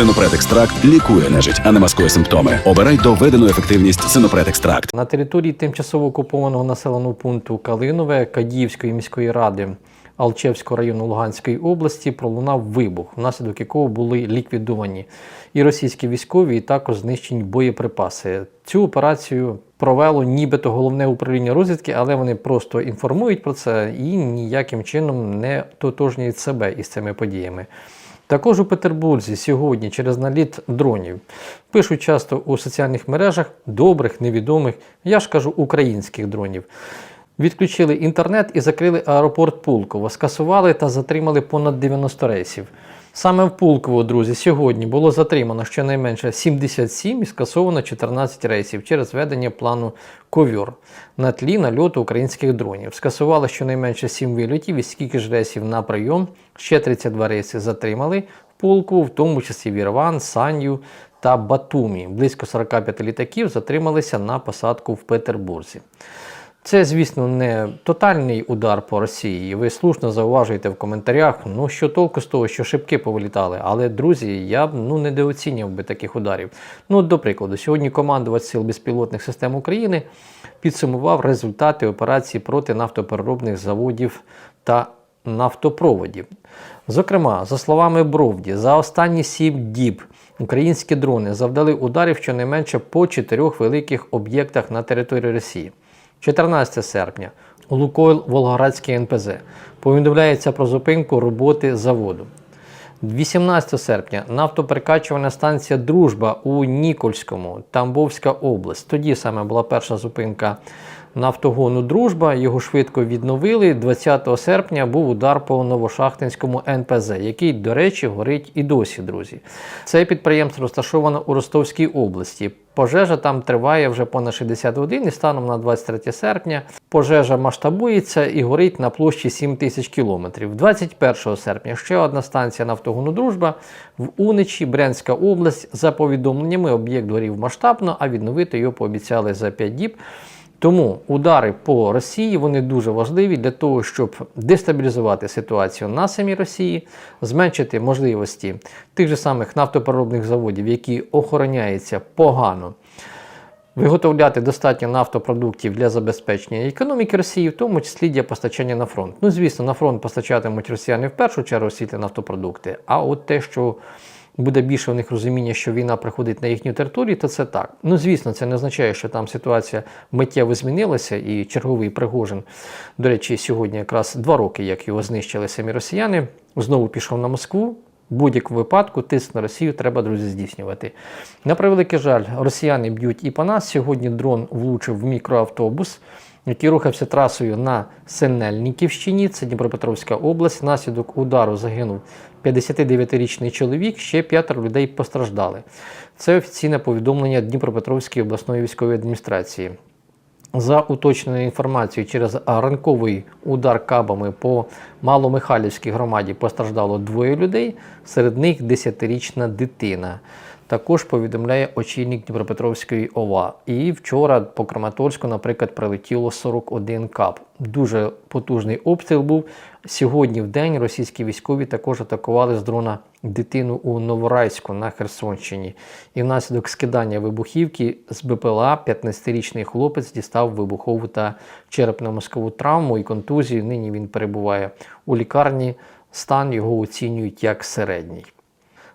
Синопред екстракт лікує нежить, а не маскує симптоми. Обирай доведену ефективність Синопред екстракт. На території тимчасово окупованого населеного пункту Калинове Кадіївської міської ради Алчевського району Луганської області пролунав вибух, внаслідок якого були ліквідовані і російські військові, і також знищені боєприпаси. Цю операцію провело нібито головне управління розвідки, але вони просто інформують про це і ніяким чином не тотожнюють себе із цими подіями. Також у Петербурзі сьогодні через наліт дронів пишуть часто у соціальних мережах добрих, невідомих, я ж кажу, українських дронів. Відключили інтернет і закрили аеропорт Пулково, скасували та затримали понад 90 рейсів. Саме в Пулково, друзі, сьогодні було затримано щонайменше 77 і скасовано 14 рейсів через ведення плану ковьор на тлі нальоту українських дронів. Скасували щонайменше 7 вильотів і скільки ж рейсів на прийом. Ще 32 рейси затримали в Пулково, в тому числі Вірван, Санью та Батумі. Близько 45 літаків затрималися на посадку в Петербурзі. Це, звісно, не тотальний удар по Росії. Ви слушно зауважуєте в коментарях, ну що толку з того, що шибки повилітали. Але, друзі, я б ну, недооцінював би таких ударів. Ну, до прикладу, сьогодні командувач Сил безпілотних систем України підсумував результати операції проти нафтопереробних заводів та нафтопроводів. Зокрема, за словами Бровді, за останні сім діб українські дрони завдали ударів щонайменше по чотирьох великих об'єктах на території Росії. 14 серпня Лукойл Волгоградський НПЗ повідомляється про зупинку роботи заводу. 18 серпня нафтоперекачувальна станція Дружба у Нікольському, Тамбовська область. Тоді саме була перша зупинка нафтогону Дружба. Його швидко відновили. 20 серпня був удар по Новошахтинському НПЗ, який, до речі, горить і досі, друзі. Це підприємство розташовано у Ростовській області. Пожежа там триває вже понад 60 годин і станом на 23 серпня пожежа масштабується і горить на площі 7 тисяч кілометрів. 21 серпня ще одна станція нафтогону Дружба в Уничі, Брянська область. За повідомленнями, об'єкт горів масштабно, а відновити його пообіцяли за 5 діб. Тому удари по Росії вони дуже важливі для того, щоб дестабілізувати ситуацію на самій Росії, зменшити можливості тих же самих нафтопереробних заводів, які охороняються погано, виготовляти достатньо нафтопродуктів для забезпечення економіки Росії, в тому числі для постачання на фронт. Ну, звісно, на фронт постачатимуть росіяни в першу чергу світлі нафтопродукти, а от те, що буде більше у них розуміння, що війна приходить на їхню територію, то це так. Ну, звісно, це не означає, що там ситуація миттєво змінилася, і черговий Пригожин, до речі, сьогодні якраз два роки, як його знищили самі росіяни, знову пішов на Москву. В будь-якому випадку тиск на Росію треба, друзі, здійснювати. На превеликий жаль, росіяни б'ють і по нас. Сьогодні дрон влучив в мікроавтобус, який рухався трасою на Синельниківщині, це Дніпропетровська область. Внаслідок удару загинув 59-річний чоловік, ще п'ятеро людей постраждали. Це офіційне повідомлення Дніпропетровської обласної військової адміністрації. За уточненою інформацією, через ранковий удар кабами по Маломихайлівській громаді постраждало двоє людей, серед них 10-річна дитина. Також повідомляє очільник Дніпропетровської ОВА. І вчора по Краматорську, наприклад, прилетіло 41 кап. Дуже потужний обстріл був. Сьогодні в день російські військові також атакували з дрона дитину у Новорайську на Херсонщині. І внаслідок скидання вибухівки з БПЛА 15-річний хлопець дістав вибухову та черепно-мозкову травму і контузію. Нині він перебуває у лікарні. Стан його оцінюють як середній.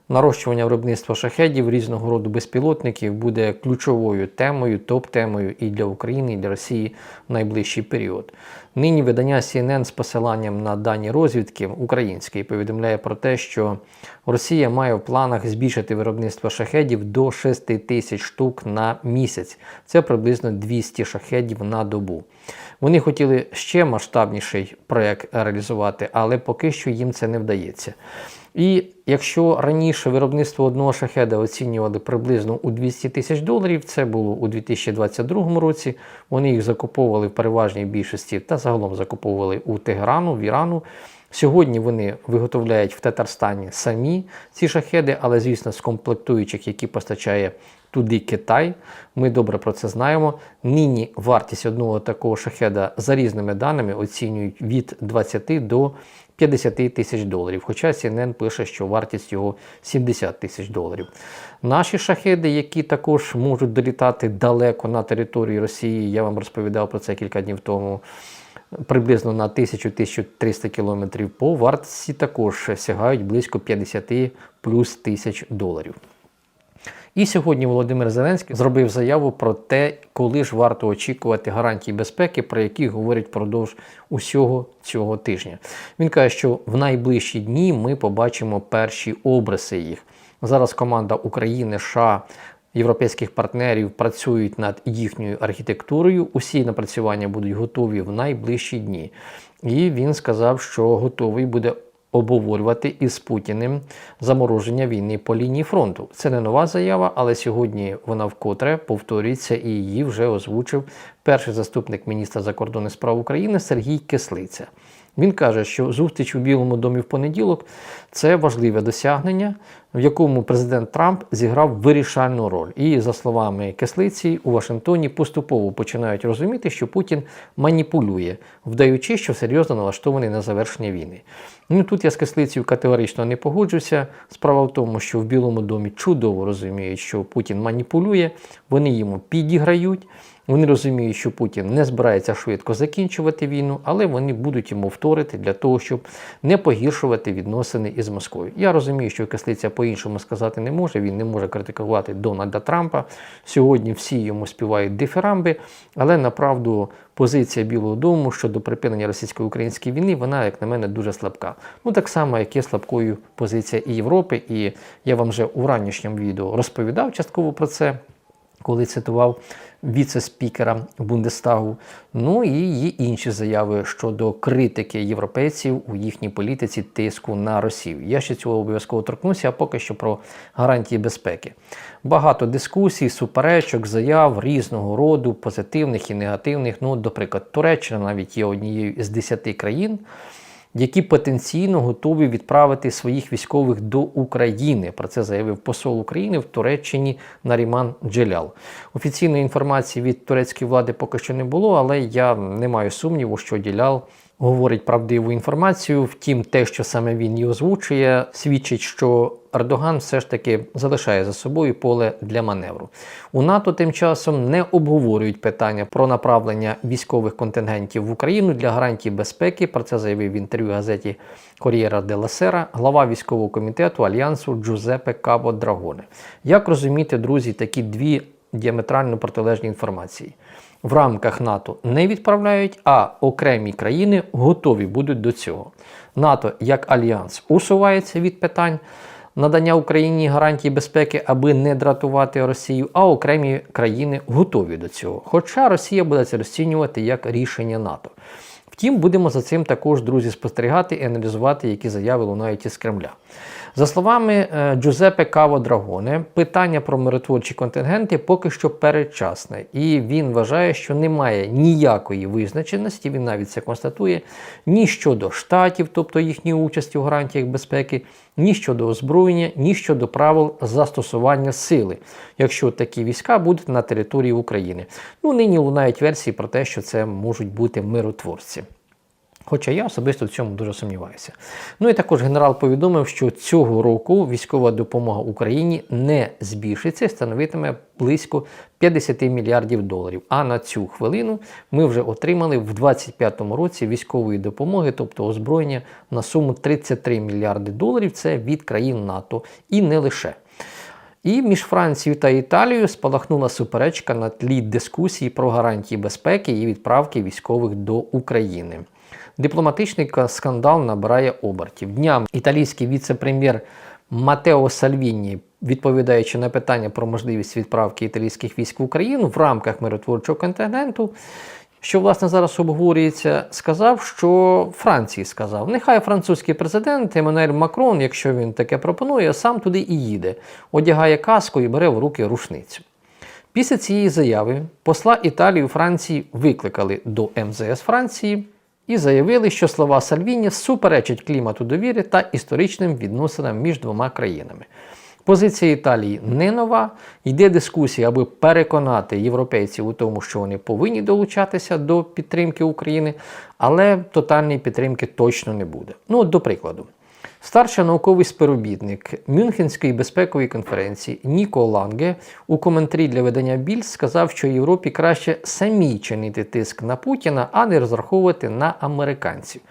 Нарощування виробництва шахедів різного роду безпілотників буде ключовою темою, топ-темою і для України, і для Росії в найближчий період. Нині видання CNN з посиланням на дані розвідки української повідомляє про те, що Росія має в планах збільшити виробництво шахедів до 6 тисяч штук на місяць. Це приблизно 200 шахедів на добу. Вони хотіли ще масштабніший проект реалізувати, але поки що їм це не вдається. І якщо раніше виробництво одного шахеда оцінювали приблизно у 200 тисяч доларів, це було у 2022 році. Вони їх закуповували в переважній більшості та загалом закуповували у Тегерану, в Ірану. Сьогодні вони виготовляють в Татарстані самі ці шахеди, але, звісно, з комплектуючих, які постачає туди Китай. Ми добре про це знаємо. Нині вартість одного такого шахеда за різними даними оцінюють від 20 до 50 тисяч доларів. Хоча CNN пише, що вартість його 70 тисяч доларів. Наші шахеди, які також можуть долітати далеко на території Росії, я вам розповідав про це кілька днів тому. Приблизно на 1000-1300 кілометрів по вартості також сягають близько 50 плюс тисяч доларів. І сьогодні Володимир Зеленський зробив заяву про те, коли ж варто очікувати гарантій безпеки, про які говорять впродовж усього цього тижня. Він каже, що в найближчі дні ми побачимо перші обриси їх. Зараз команда України, США, європейських партнерів працюють над їхньою архітектурою. Усі напрацювання будуть готові в найближчі дні. І він сказав, що готовий буде обговорювати із Путіним замороження війни по лінії фронту. Це не нова заява, але сьогодні вона вкотре повторюється і її вже озвучив перший заступник міністра закордонних справ України Сергій Кислиця. Він каже, що зустріч у Білому домі в понеділок це важливе досягнення, в якому президент Трамп зіграв вирішальну роль. І за словами Кислиці, у Вашингтоні поступово починають розуміти, що Путін маніпулює, вдаючи, що серйозно налаштований на завершення війни. Ну тут я з Кислицею категорично не погоджуся. Справа в тому, що в Білому домі чудово розуміють, що Путін маніпулює, вони йому підіграють. Вони розуміють, що Путін не збирається швидко закінчувати війну, але вони будуть йому вторити для того, щоб не погіршувати відносини із Москвою. Я розумію, що Кислиця по-іншому сказати не може. Він не може критикувати Дональда Трампа. Сьогодні всі йому співають дифирамби, але направду позиція Білого Дому щодо припинення російсько-української війни, вона, як на мене, дуже слабка. Ну так само, як є слабкою позиція і Європи. І я вам вже у ранішньому відео розповідав частково про це коли цитував віце-спікера Бундестагу. Ну і є інші заяви щодо критики європейців у їхній політиці тиску на Росію. Я ще цього обов'язково торкнуся, а поки що про гарантії безпеки. Багато дискусій, суперечок, заяв різного роду, позитивних і негативних. Ну, до Туреччина навіть є однією із десяти країн які потенційно готові відправити своїх військових до України. Про це заявив посол України в Туреччині Наріман Джелял. Офіційної інформації від турецької влади поки що не було, але я не маю сумніву, що Джелял говорить правдиву інформацію. Втім, те, що саме він її озвучує, свідчить, що Ердоган все ж таки залишає за собою поле для маневру. У НАТО тим часом не обговорюють питання про направлення військових контингентів в Україну для гарантій безпеки. Про це заявив в інтерв'ю газеті Кор'єра де ла Сера глава військового комітету альянсу Джузепе Кабо Драгоне. Як розуміти, друзі, такі дві діаметрально протилежні інформації? В рамках НАТО не відправляють, а окремі країни готові будуть до цього. НАТО як альянс усувається від питань надання Україні гарантій безпеки, аби не дратувати Росію, а окремі країни готові до цього. Хоча Росія буде це розцінювати як рішення НАТО. Втім, будемо за цим також, друзі, спостерігати і аналізувати, які заяви лунають із Кремля. За словами е, Джузепе Каво Драгоне, питання про миротворчі контингенти поки що передчасне, і він вважає, що немає ніякої визначеності, він навіть це констатує, ні щодо штатів, тобто їхньої участі у гарантіях безпеки, ні щодо озброєння, ні щодо правил застосування сили, якщо такі війська будуть на території України. Ну, нині лунають версії про те, що це можуть бути миротворці. Хоча я особисто в цьому дуже сумніваюся. Ну і також генерал повідомив, що цього року військова допомога Україні не збільшиться становитиме близько 50 мільярдів доларів. А на цю хвилину ми вже отримали в 2025 році військової допомоги, тобто озброєння на суму 33 мільярди доларів. Це від країн НАТО і не лише. І між Францією та Італією спалахнула суперечка на тлі дискусії про гарантії безпеки і відправки військових до України. Дипломатичний скандал набирає обертів. Дням італійський віце-прем'єр Матео Сальвіні, відповідаючи на питання про можливість відправки італійських військ в Україну в рамках миротворчого континенту, що власне зараз обговорюється, сказав, що Франції сказав, нехай французький президент Еммануель Макрон, якщо він таке пропонує, сам туди і їде, одягає каску і бере в руки рушницю. Після цієї заяви посла Італії у Франції викликали до МЗС Франції і заявили, що слова Сальвіні суперечать клімату довіри та історичним відносинам між двома країнами. Позиція Італії не нова. Йде дискусія, аби переконати європейців у тому, що вони повинні долучатися до підтримки України, але тотальної підтримки точно не буде. Ну, от до прикладу. Старший науковий співробітник Мюнхенської безпекової конференції Ніко Ланге у коментарі для видання Більд сказав, що Європі краще самі чинити тиск на Путіна, а не розраховувати на американців.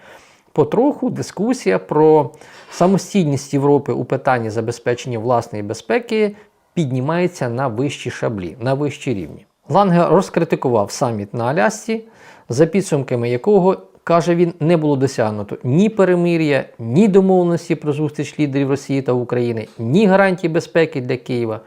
Потроху дискусія про самостійність Європи у питанні забезпечення власної безпеки піднімається на вищі шаблі, на вищі рівні. Ланге розкритикував саміт на Алясці, за підсумками якого, каже він, не було досягнуто ні перемир'я, ні домовленості про зустріч лідерів Росії та України, ні гарантій безпеки для Києва.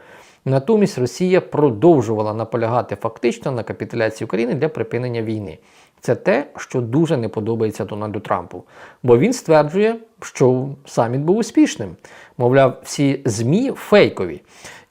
Натомість Росія продовжувала наполягати фактично на капітуляції України для припинення війни. Це те, що дуже не подобається Дональду Трампу, бо він стверджує, що саміт був успішним. Мовляв, всі ЗМІ фейкові.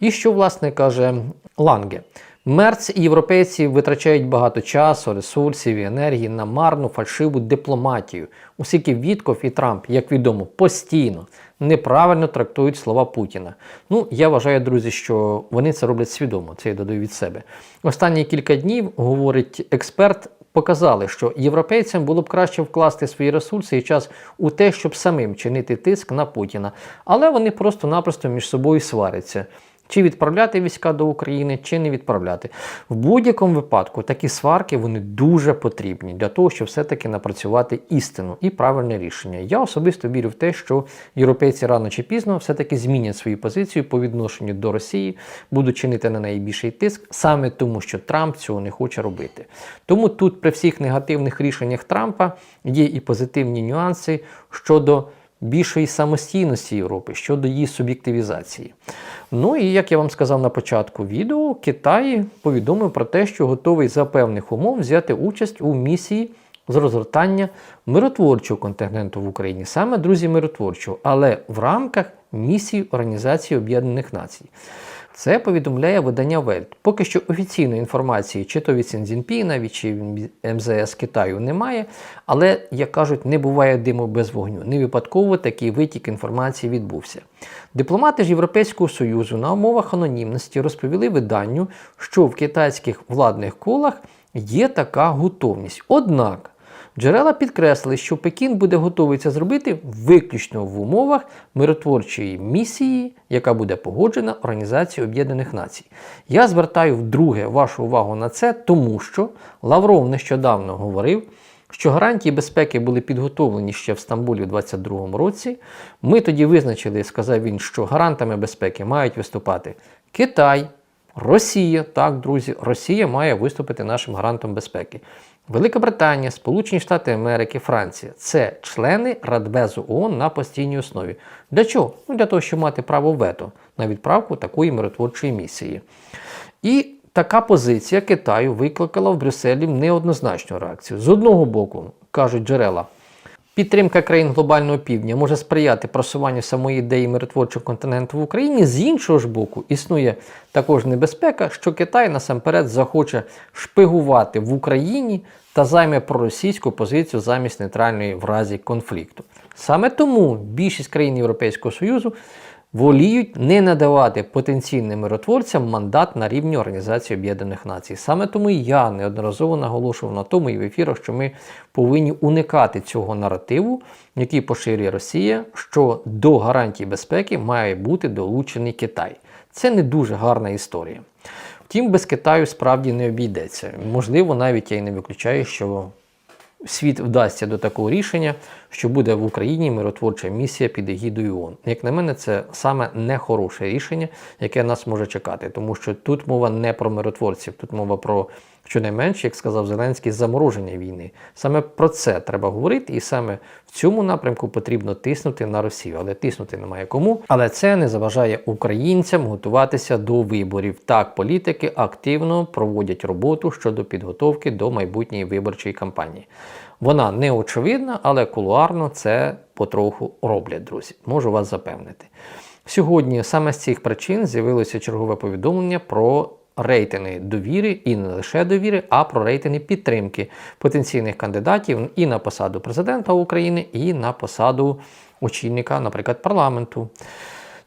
І що, власне, каже Ланге. Мерц і європейці витрачають багато часу, ресурсів і енергії на марну фальшиву дипломатію, оскільки Вітков і Трамп, як відомо, постійно неправильно трактують слова Путіна. Ну, я вважаю, друзі, що вони це роблять свідомо, це я додаю від себе. Останні кілька днів, говорить експерт, показали, що європейцям було б краще вкласти свої ресурси і час у те, щоб самим чинити тиск на Путіна. Але вони просто-напросто між собою сваряться. Чи відправляти війська до України, чи не відправляти. В будь-якому випадку такі сварки вони дуже потрібні для того, щоб все-таки напрацювати істину і правильне рішення. Я особисто вірю в те, що європейці рано чи пізно все-таки змінять свою позицію по відношенню до Росії, будуть чинити на неї більший тиск, саме тому, що Трамп цього не хоче робити. Тому тут при всіх негативних рішеннях Трампа є і позитивні нюанси щодо більшої самостійності Європи щодо її суб'єктивізації. Ну і як я вам сказав на початку відео, Китай повідомив про те, що готовий за певних умов взяти участь у місії з розгортання миротворчого контингенту в Україні, саме друзі миротворчого, але в рамках місії Організації Об'єднаних Націй. Це повідомляє видання Вельт. Поки що офіційної інформації, чи то від Сінзінпіна, чи МЗС Китаю немає, але, як кажуть, не буває диму без вогню. Не випадково такий витік інформації відбувся. Дипломати ж Європейського Союзу на умовах анонімності розповіли виданню, що в китайських владних колах є така готовність. Однак. Джерела підкреслили, що Пекін буде готовий це зробити виключно в умовах миротворчої місії, яка буде погоджена Організацією Об'єднаних Націй. Я звертаю вдруге вашу увагу на це, тому що Лавров нещодавно говорив, що гарантії безпеки були підготовлені ще в Стамбулі у 2022 році. Ми тоді визначили, сказав він, що гарантами безпеки мають виступати Китай. Росія, так, друзі, Росія має виступити нашим гарантом безпеки. Велика Британія, Сполучені Штати Америки, Франція це члени Радбезу ООН на постійній основі. Для чого? Ну, Для того, щоб мати право вето на відправку такої миротворчої місії. І така позиція Китаю викликала в Брюсселі неоднозначну реакцію. З одного боку, кажуть джерела, Підтримка країн глобального півдня може сприяти просуванню самої ідеї миротворчого континенту в Україні. З іншого ж боку, існує також небезпека, що Китай насамперед захоче шпигувати в Україні та займе проросійську позицію замість нейтральної в разі конфлікту. Саме тому більшість країн Європейського Союзу воліють не надавати потенційним миротворцям мандат на рівні Організації Об'єднаних Націй. Саме тому я неодноразово наголошував на тому і в ефірах, що ми повинні уникати цього наративу, який поширює Росія, що до гарантій безпеки має бути долучений Китай. Це не дуже гарна історія. Втім, без Китаю справді не обійдеться. Можливо, навіть я й не виключаю, що світ вдасться до такого рішення, що буде в Україні миротворча місія під егідою ООН. Як на мене, це саме нехороше рішення, яке нас може чекати, тому що тут мова не про миротворців, тут мова про щонайменше, як сказав Зеленський, замороження війни. Саме про це треба говорити, і саме в цьому напрямку потрібно тиснути на Росію, але тиснути немає кому. Але це не заважає українцям готуватися до виборів. Так, політики активно проводять роботу щодо підготовки до майбутньої виборчої кампанії. Вона не очевидна, але кулуарно це потроху роблять, друзі. Можу вас запевнити. Сьогодні саме з цих причин з'явилося чергове повідомлення про рейтинги довіри і не лише довіри, а про рейтинги підтримки потенційних кандидатів і на посаду президента України, і на посаду очільника, наприклад, парламенту.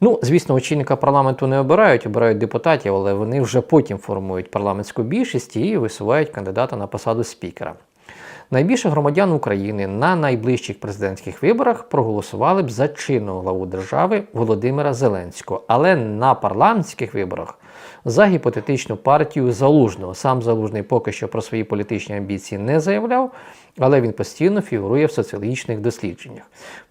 Ну, звісно, очільника парламенту не обирають, обирають депутатів, але вони вже потім формують парламентську більшість і висувають кандидата на посаду спікера. Найбільше громадян України на найближчих президентських виборах проголосували б за чинного главу держави Володимира Зеленського, але на парламентських виборах за гіпотетичну партію Залужного. Сам Залужний поки що про свої політичні амбіції не заявляв, але він постійно фігурує в соціологічних дослідженнях.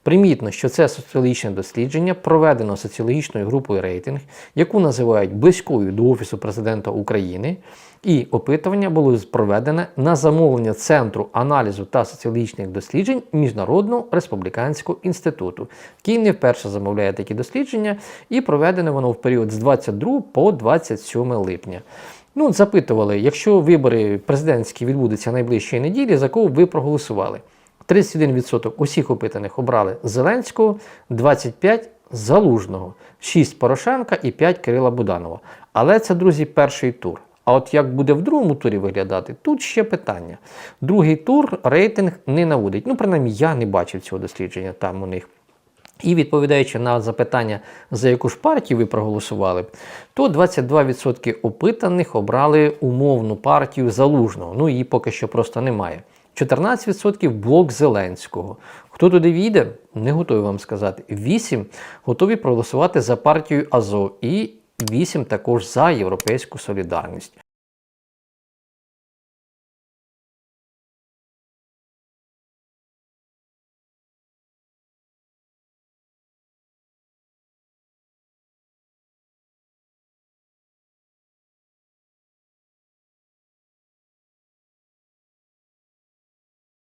Примітно, що це соціологічне дослідження проведено соціологічною групою рейтинг, яку називають близькою до Офісу президента України. І опитування було проведене на замовлення Центру аналізу та соціологічних досліджень Міжнародного республіканського інституту, який не вперше замовляє такі дослідження, і проведене воно в період з 22 по 27 липня. Ну, запитували, якщо вибори президентські відбудуться найближчої неділі, за кого ви проголосували? 31% усіх опитаних обрали Зеленського, 25% Залужного, 6 Порошенка і 5 Кирила Буданова. Але це, друзі, перший тур. А от як буде в другому турі виглядати, тут ще питання. Другий тур рейтинг не наводить. Ну, принаймні, я не бачив цього дослідження там у них. І відповідаючи на запитання, за яку ж партію ви проголосували, то 22% опитаних обрали умовну партію залужного. Ну її поки що просто немає. 14% блок Зеленського. Хто туди війде, не готовий вам сказати. 8 готові проголосувати за партію Азов і 8 також за європейську солідарність.